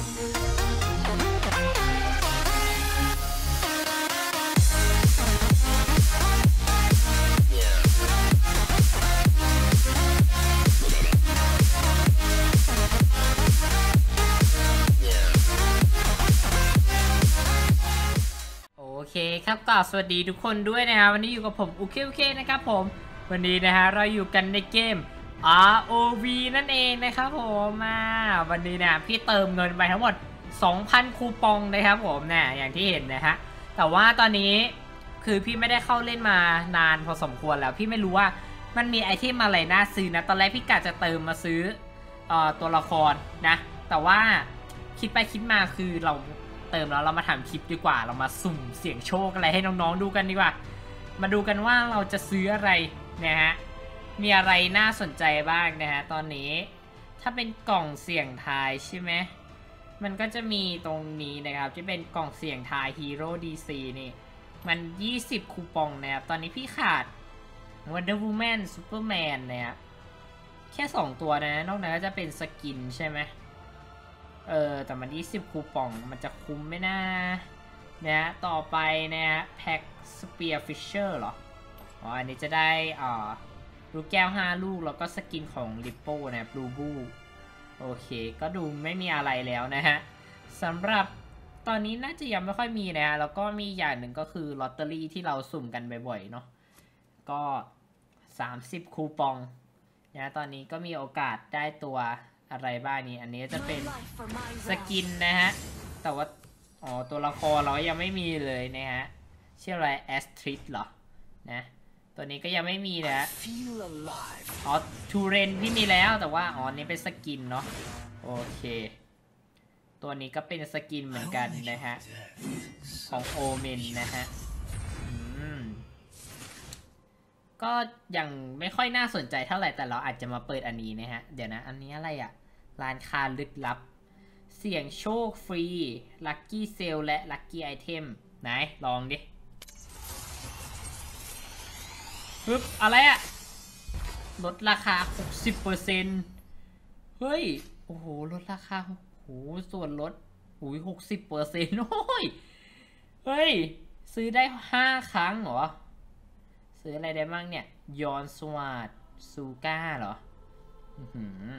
โอเคครับก็สวัสดีทุกคนด้วยนะครับวันนี้อยู่กับผมอุเคอุเคนะครับผม วันนี้นะฮะเราอยู่กันในเกม ROV นั่นเองนะครับผมมาวันนี้นะพี่เติมเงินไปทั้งหมด 2,000 คูปองนะครับผมเนี่ยอย่างที่เห็นนะฮะแต่ว่าตอนนี้คือพี่ไม่ได้เข้าเล่นมานานพอสมควรแล้ว พี่ไม่รู้ว่ามันมีไอเทมอะไรน่าซื้อนะ ตอนแรกพี่กะจะเติมมาซื้อเอ่อตัวละครนะ แต่ว่าคิดไปคิดมาคือเราเติมแล้วเรามาทำคลิปดีกว่า เรามาสุ่มเสี่ยงโชคอะไรให้น้องๆดูกันดีกว่า มาดูกันว่าเราจะซื้ออะไรนะฮะ มีอะไรน่าสนใจบ้างนะฮะตอนนี้ ถ้าเป็นกล่องเสี่ยงทายใช่ไหมมันก็จะมีตรงนี้นะครับที่เป็นกล่องเสี่ยงทายฮีโร่ดีซีนี่ มัน 20 คูปองนะครับ ตอนนี้พี่ขาด Wonder Woman Superman นะครับแค่ 2 ตัวนะ นอกนั้นก็จะเป็นสกินใช่ไหมเออ แต่มัน 20 คูปองมันจะคุ้มไหมนะนะต่อไปนะฮะแพ็คสเปียร์ฟิชเชอร์เหรอ อ๋อ อันนี้จะได้อ่า ลูกแก้ว 5 ลูก แล้วก็สกินของลิปโป้นะบลูบูโอเค ก็ดูไม่มีอะไรแล้วนะฮะสำหรับตอนนี้น่าจะยังไม่ค่อยมีนะฮะ แล้วก็มีอย่างหนึ่งก็คือลอตเตอรี่ที่เราสุ่มกันบ่อยๆเนาะก็ 30 คูปองนะตอนนี้ก็มีโอกาสได้ตัวอะไรบ้างนี่อันนี้จะเป็นสกินนะฮะ แต่ว่า อ๋อ ตัวละครเรายังไม่มีเลยนะฮะชื่ออะไรแอสทริดเหรอ นะ ตัวนี้ก็ยังไม่มีนะ Feel alive. อ๋อทูเรนพี่มีแล้วแต่ว่าอ๋อนี่เป็นสกินเนาะโอเค ตัวนี้ก็เป็นสกินเหมือนกันนะฮะ ของโอเมนนะฮะอืมก็ยังไม่ค่อยน่าสนใจเท่าไหร่แต่เราอาจจะมาเปิดอันนี้นะฮะ เดี๋ยวนะ อันนี้อะไรอะร้านค้าลึกลับ เสี่ยงโชคฟรี ลัคกี้เซลและลัคกี้ไอเทมไหน ลองดิ ปึ๊บอะไรอะลดราคา 60%เฮ้ย โอ้โห ลดราคา โอ้โห ส่วนลดโอ้ย60%โอ้ย เฮ้ย ซื้อได้5ครั้งเหรอ ซื้ออะไรได้บ้างเนี่ย ยอนสวาดซูก้าเหรออือหือ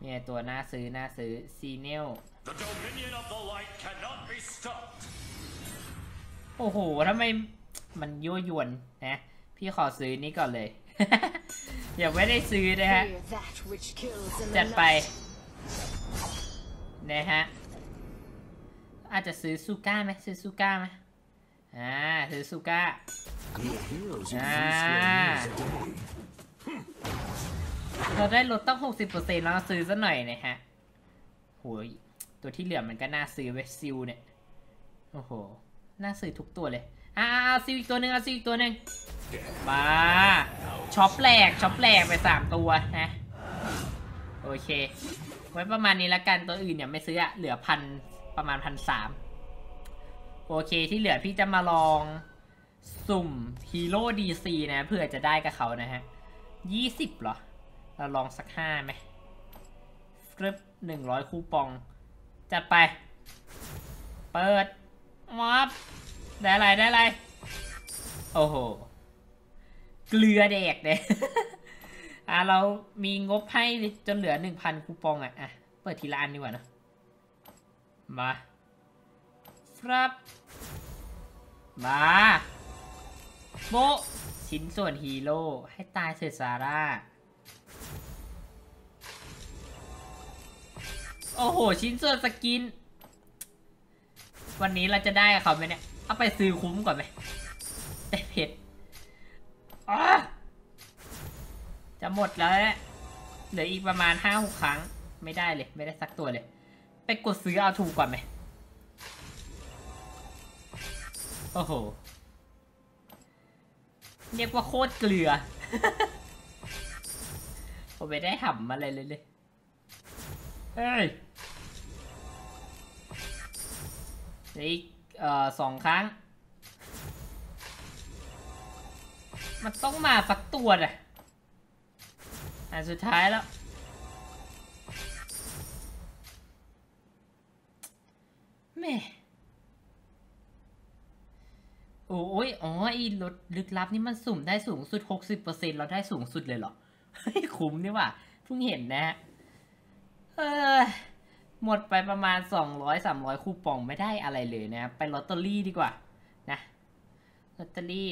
เนี่ยตัวน่าซื้อ น่าซื้อ ซีเนล The dominion of the light cannot be stopped. โอ้โหทำไมมันยั่วยวนนะ พี่ขอซื้อนี้ก่อนเลยอย่าไม่ได้ซื้อนะฮะ Fear that which kills in the จัดไป night. นะฮะ อาจจะซื้อซูก้าไหมซื้อซูก้าไหมอ่า ซื้อซูก้า Good heroes use Ah. three square meals a day. เราได้ลดตั้ง 60%แล้วซื้อซะหน่อยนะฮะโหยตัวที่เหลือมันก็น่าซื้อเวซิลเนี่ย โอ้โห น่าซื้อทุกตัวเลย อ่าเอาซิลอีกตัวหนึ่งเอาซิลอีกตัวหนึ่ง มาช็อปแหลกช็อปแหลกไปสามตัวนะ โอเค ไว้ประมาณนี้ละกันตัวอื่นเนี่ยไม่ซื้ออะเหลือพันประมาณพันสามโอเคที่เหลือพี่จะมาลองสุ่มฮีโร่ดีซีนะเพื่อจะได้กับเขานะฮะยี่สิบเหรอ เราลองสักห้าไหมฟรึบหนึ่งร้อยคูปอง จัดไป เปิดมอบได้อะไรได้อะไร โอ้โห เกลือเด็กเนี่ยอะเรามีงบให้จนเหลือหนึ่งพันคูปองอะอะ เปิดทีละอันดีกว่านะมาครับมาโบชิ้นส่วนฮีโร่ให้ตายเถิดซาร่า โอ้โห ชิ้นส่วนสกิน วันนี้เราจะได้เขาไหมเนี่ย เอาไปซื้อคุ้มก่อนไหม จะหมดแล้วเนี่ยเหลืออีกประมาณห้าหกครั้ง ไม่ได้เลย ไม่ได้สักตัวเลย ไปกดซื้อเอาถูกก่อนไหมโอ้โห เรียกว่าโคตรเกลือ ผมไม่ได้ห่ำอะไรเลยเลย เฮ้ยเหลืออีกเอ่อสองครั้ง มันต้องมาสักตัวน่ะอันสุดท้ายแล้ว แม่โอ้ยอ๋อไอ้รถลึกลับนี่มันสุ่มได้สูงสุด 60%เราได้สูงสุดเลยเหรอ เฮ้ย คุ้มนี่ว่ะเพิ่งเห็นนะฮะเออหมดไปประมาณ 200 300 คูปองไม่ได้อะไรเลยนะครับ ไปลอตเตอรี่ดีกว่า นะ ลอตเตอรี่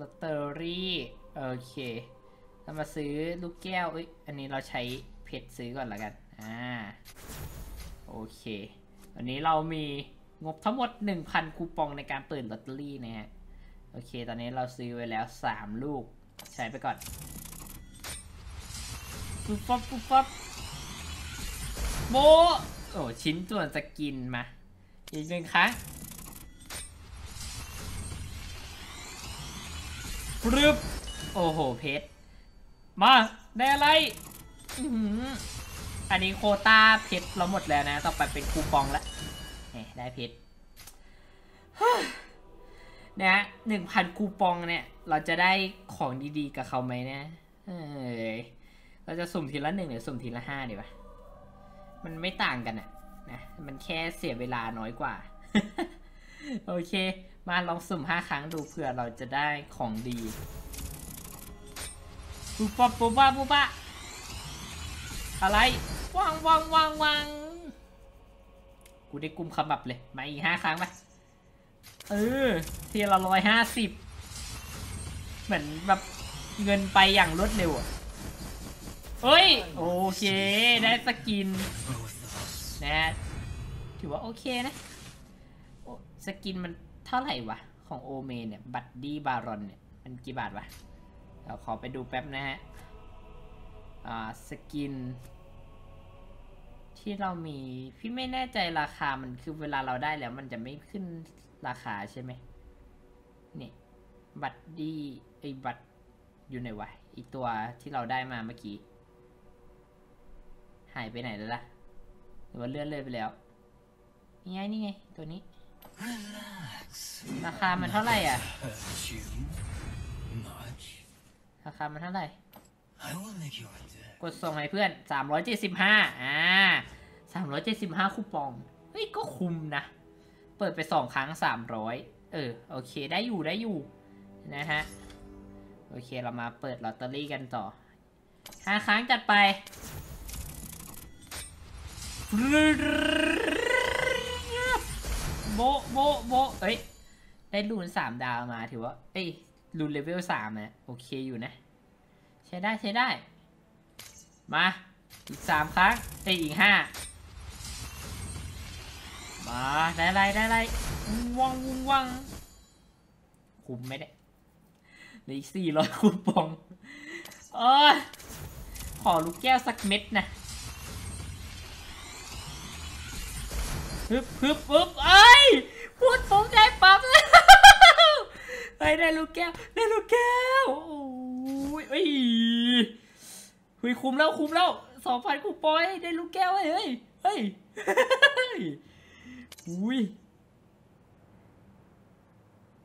ลอตเตอรี่โอเคเรามาซื้อลูกแก้วเอ้ยอันนี้เราใช้เพชรซื้อก่อนละกันอ่าโอเควันนี้เรามีงบทั้งหมด 1,000 คูปองในการเปิดลอตเตอรี่นะฮะโอเค ตอนนี้เราซื้อไว้แล้ว 3 ลูก ใช้ไปก่อนปุ๊บปั๊บปุ๊บปั๊บโบโอ้ชิ้นส่วนสกินมาอีกหนึ่งครั้ง ปรึบโอ้โห เพชร มา ได้อะไรอันนี้โคตาเพชรเราหมดแล้วนะ ต่อไปเป็นคูปองละได้เพชรนะหนึ่งพันคูปองเนี่ย เราจะได้ของดีๆ กับเขาไหมเนะเอยเราจะสุ่มทีละหนึ่งหรือสุ่มทีละห้าดีวะ มันไม่ต่างกันอะนะ มันแค่เสียเวลาน้อยกว่า โอเค มาลองสุ่มห้าครั้งดูเผื่อเราจะได้ของดีปุ๊บปั๊บปุ๊บปั๊บปุ๊บปั๊บอะไรวางวางวางวางกูได้กุมขมับเลย มาอีกห้าครั้งไปเออทีละร้อยห้าสิบเหมือนแบบเงินไปอย่างรวดเร็วอะเอ้ย โอเค ได้สกินนะฮะถือว่าโอเคนะ สกินมัน เท่าไหร่วะ ของโอเมเนี่ย บัตดี้บารอนเนี่ย มันกี่บาทวะเราขอไปดูแป๊บนะฮะอ่าสกิน ที่เรามีพี่ไม่แน่ใจราคามันคือเวลาเราได้แล้วมันจะไม่ขึ้นราคาใช่ไหมนี่บัตดีไอ้บัตอยู่ไหนวะอีตัวที่เราได้มาเมื่อกี้ หายไปไหนแล้วล่ะ หรือว่าเลื่อนเลยไปแล้ว นี่ไงนี่ไง ตัวนี้ ราคามันเท่าไหร่อะ Hurt you much? ราคามันเท่าไหร่ I will make your death. กดส่งให้เพื่อน 375 อ่า 375 คูปอง เฮ้ย ก็คุ้มนะ เปิดไป 2 ครั้ง 300 เออ โอเค ได้อยู่ ได้อยู่ นะฮะ โอเค เรามาเปิดลอตเตอรี่กันต่อ 5 ครั้งจัดไป โบโบโบเอ้ย ได้รูน3ดาวมาถือว่า เอ้ยรูนเลเวล3นะโอเคอยู่นะ ใช้ได้ใช้ได้ มา อีกสามครั้งเอ้ยอีกห้ามาได้ไรได้ไรวุ้งวังวังคุ้มไม่ได้เหลืออีกสี่ร้อยคูปองเออขอลูกแก้วสักเม็ดนะ ฮึบฮึบฮึบเอ้ยพูดผมได้ปั๊บเลยได้ลูกแก้วได้ลูกแก้วโอ้ยเอ้ยหุยคุ้มแล้วคุ้มแล้วสองพันคูปอยได้ลูกแก้วเฮ้ยเฮ้ยเฮ้ยอุ้ย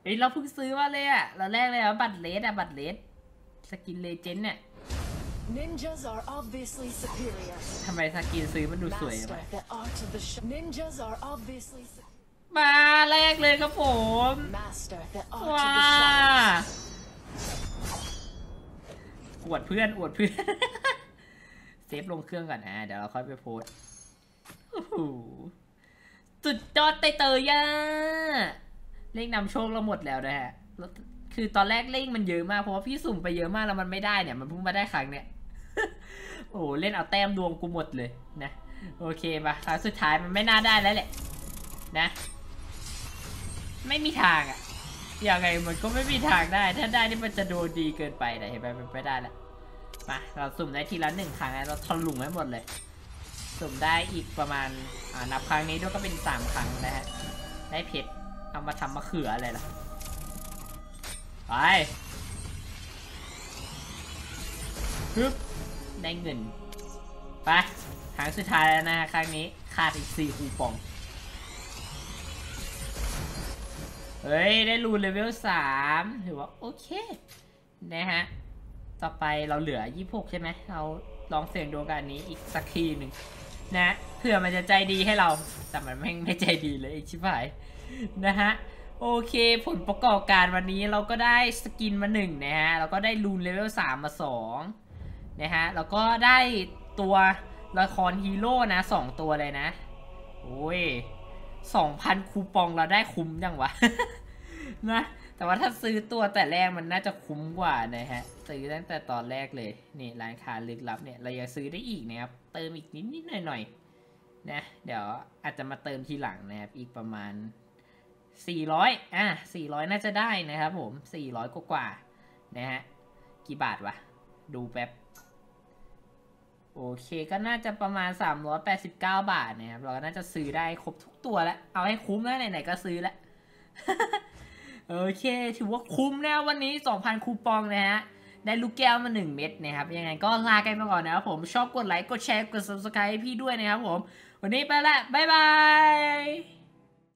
เอ้ยเราเพิ่งซื้อมาเลยอะเราแรกเลยอะบัตรเลสอะบัตรเลสสกินเลเจนด์เนี่ย Ninjas are obviously superior. ทำไมสกินซื้อมันดูสวย Master วะ the art of the sh- Ninjas are obviously su- มาแรกเลยครับผม master the art ว้า of the shadows. อวดเพื่อนอวดเพื่อน เซฟลงเครื่องก่อนนะเดี๋ยวเราค่อยไปโพสต์โอ้โหสุดยอดเตยเตยย่าเลขนำโชคเราหมดแล้วนะฮะแล้วคือตอนแรกเลขมันเยอะมากเพราะว่าพี่สุ่มไปเยอะมากแล้วมันไม่ได้เนี่ย มันเพิ่งมาได้ครั้งเนี่ย โอ้โหเล่นเอาแต้มดวงกูหมดเลยนะโอเคปะครั้งสุดท้ายมันไม่น่าได้แล้วแหละนะ ไม่มีทางอะยังไงมันก็ไม่มีทางได้ ถ้าได้นี่มันจะโดนดีเกินไปนะเห็นไหมมันไม่ได้แล้วมาเราสุ่มได้ทีละหนึ่งครั้งนะเราทะลุให้หมดเลย สุ่มได้อีกประมาณอ่านับครั้งนี้ด้วยก็เป็นสามครั้งนะฮะได้เพชรเอามาทำมะเขืออะไรล่ะไปฮึบ ได้เงินไปครั้งสุดท้ายแล้วนะครั้งนี้ขาดอีกสี่คูปอง เฮ้ย ได้รูนเลเวลสามถือว่าโอเค นะฮะ ต่อไปเราเหลือ26ใช่ไหม เราลองเสี่ยงดวงกันนี้อีกสักทีหนึ่งนะเผื่อมันจะใจดีให้เรา แต่มันแม่งไม่ใจดีเลยอ้ชิบหายนะฮะโอเคผลประกอบการวันนี้เราก็ได้สกินมาหนึ่งนะฮะ แล้วก็ได้รูนเลเวลสามมาสอง นะฮะ แล้วก็ได้ตัวละครฮีโร่นะสองตัวเลยนะ โอ้ยสองพันคูปองเราได้คุ้มยังวะ นะ แต่ว่าถ้าซื้อตัวแต่แรกมันน่าจะคุ้มกว่านะฮะ ซื้อตั้งแต่ตอนแรกเลย นี่ร้านค้าลึกลับเนี่ย เรายังซื้อได้อีกนะครับ เติมอีกนิดนิดหน่อยหน่อยนะ เดี๋ยวอาจจะมาเติมทีหลังนะครับ อีกประมาณ 400 อะ 400 น่าจะได้นะครับผม 400 กว่ากว่านะฮะ กี่บาทวะ ดูแป๊บ โอเคก็น่าจะประมาณ 389 บาทนะครับ เราก็น่าจะซื้อได้ครบทุกตัวแล้ว เอาให้คุ้มแล้วไหนๆก็ซื้อแล้ว โอเค ถือว่าคุ้มแล้ววันนี้ 2,000 คูปองนะฮะ ได้ลูกแก้วมา 1 เม็ดนะครับ ยังไงก็ลากันไปก่อนนะครับผม ชอบกดไลค์ กดแชร์ กด subscribe ให้พี่ด้วยนะครับผม วันนี้ไปละ บ๊ายบาย